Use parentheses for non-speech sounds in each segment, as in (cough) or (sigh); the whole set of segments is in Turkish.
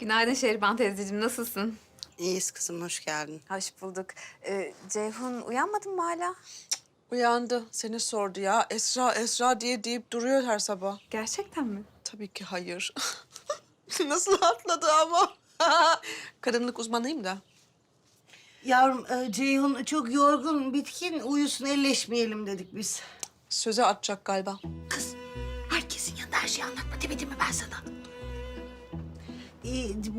Günaydın Şehriban teyzeciğim, nasılsın? İyiyiz kızım, hoş geldin. Hoş bulduk. Ee, Ceyhun uyanmadın mı hala? Uyandı, seni sordu ya. Esra, Esra diye deyip duruyor her sabah. Gerçekten mi? Tabii ki hayır. (laughs) Nasıl atladı ama. (laughs) Kadınlık uzmanıyım da. Yavrum e, Ceyhun çok yorgun, bitkin. Uyusun, elleşmeyelim dedik biz. Söze atacak galiba. Kız, herkesin yanında her şeyi anlatma demedim mi ben sana? E,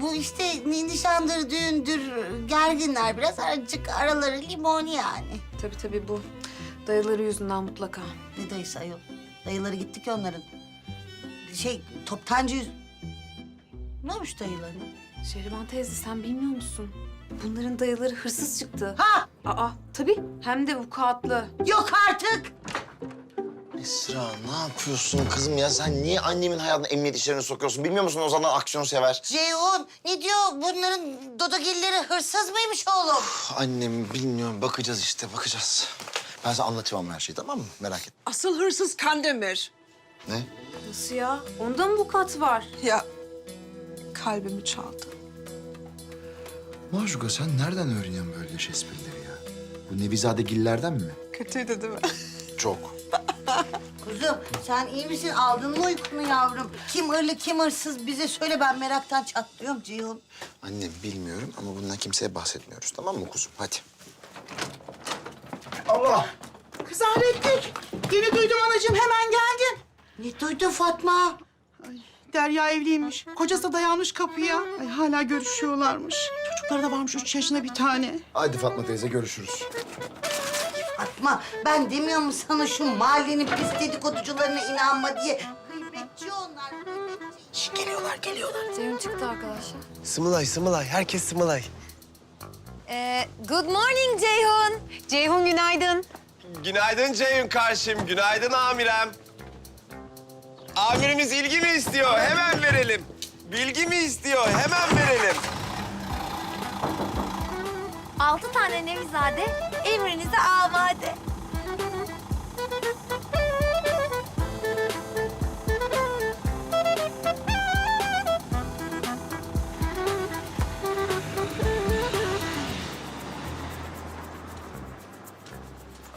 bu işte ni- nişandır, düğündür, gerginler biraz. Azıcık araları limon yani. Tabii tabii bu dayıları yüzünden mutlaka. Ne dayısı ayol? Dayıları gitti ki onların. Şey, toptancı yüz... Ne olmuş dayılarına? Şehriban teyze sen bilmiyor musun? Bunların dayıları hırsız çıktı. Ha! Aa tabii hem de vukuatlı. Yok artık! Esra ne yapıyorsun kızım ya? Sen niye annemin hayatına emniyet işlerine sokuyorsun? Bilmiyor musun Ozan'dan aksiyon sever? Ceyhun, ne diyor? Bunların dodogilleri hırsız mıymış oğlum? Annem bilmiyorum. Bakacağız işte bakacağız. Ben sana anlatacağım her şeyi tamam mı? Merak etme. Asıl hırsız Kandemir. Ne? Nasıl ya? Onda mı vukuat var? Ya kalbimi çaldı. Maşuka sen nereden öğreniyorsun böyle yaş esprileri ya? Bu Nevizade Giller'den mi? Kötüydü değil mi? (laughs) Çok. Kuzum sen iyi misin? Aldın mı uykunu yavrum? Kim hırlı kim hırsız bize söyle ben meraktan çatlıyorum Ceyhun. Annem bilmiyorum ama bundan kimseye bahsetmiyoruz tamam mı kuzum? Hadi. Kız Ahretlik. Yeni duydum anacığım hemen geldim. Ne duydun Fatma? Ay, Derya evliymiş. Kocası dayanmış kapıya. Ay, hala görüşüyorlarmış. Çocukları da varmış üç yaşında bir tane. Hadi Fatma teyze görüşürüz. Fatma ben demiyor mu sana şu mahallenin pis dedikoducularına inanma diye. Gıybetçi onlar. gıybetçi. Şş, geliyorlar geliyorlar. Ceyhun çıktı arkadaşlar. Sımılay, Sımılay. Herkes Sımılay. Ee, good morning Ceyhun. Ceyhun günaydın. Günaydın Ceyhun karşım. Günaydın amirem. Amirimiz ilgi mi istiyor? Hemen verelim. Bilgi mi istiyor? Hemen verelim. Altı tane Nevizade emrinize amade.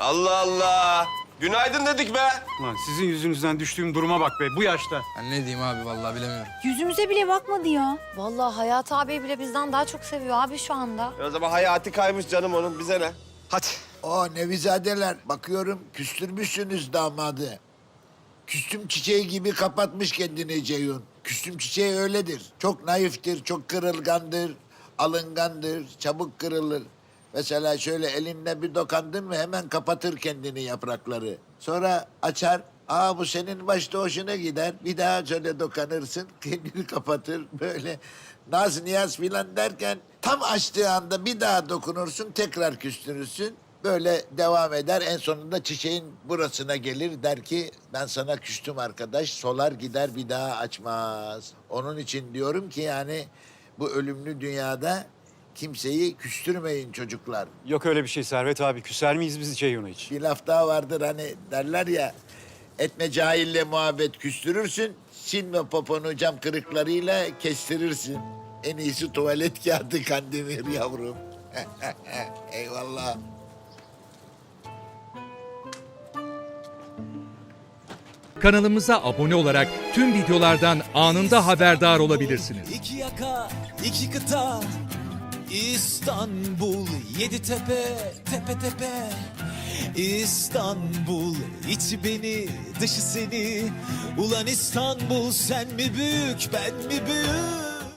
Allah Allah. Günaydın dedik be. Lan sizin yüzünüzden düştüğüm duruma bak be bu yaşta. Ben ne diyeyim abi vallahi bilemiyorum. Yüzümüze bile bakmadı ya. Vallahi Hayat abi bile bizden daha çok seviyor abi şu anda. E O zaman hayati kaymış canım onun. Bize ne? Hadi. O Nevizadeler bakıyorum küstürmüşsünüz damadı. Küstüm çiçeği gibi kapatmış kendini Ceyhun. Küstüm çiçeği öyledir. Çok naiftir, çok kırılgandır, alıngandır, çabuk kırılır. Mesela şöyle elinle bir dokandın mı hemen kapatır kendini yaprakları. Sonra açar, aa bu senin başta hoşuna gider. Bir daha şöyle dokanırsın, (laughs) kendini kapatır böyle. Naz niyaz filan derken tam açtığı anda bir daha dokunursun, tekrar küstürürsün. Böyle devam eder. En sonunda çiçeğin burasına gelir der ki ben sana küstüm arkadaş. Solar gider bir daha açmaz. Onun için diyorum ki yani bu ölümlü dünyada kimseyi küstürmeyin çocuklar. Yok öyle bir şey Servet abi. Küser miyiz biz Ceyhun'a hiç? Bir laf daha vardır hani derler ya etme cahille muhabbet küstürürsün. Silme poponu cam kırıklarıyla kestirirsin. En iyisi tuvalet kağıdı kandemir yavrum. (laughs) Eyvallah. Kanalımıza abone olarak tüm videolardan anında haberdar olabilirsiniz. İki yaka, iki kıta, İstanbul, yedi tepe, tepe tepe. İstanbul, içi beni, dışı seni. Ulan İstanbul, sen mi büyük, ben mi büyük?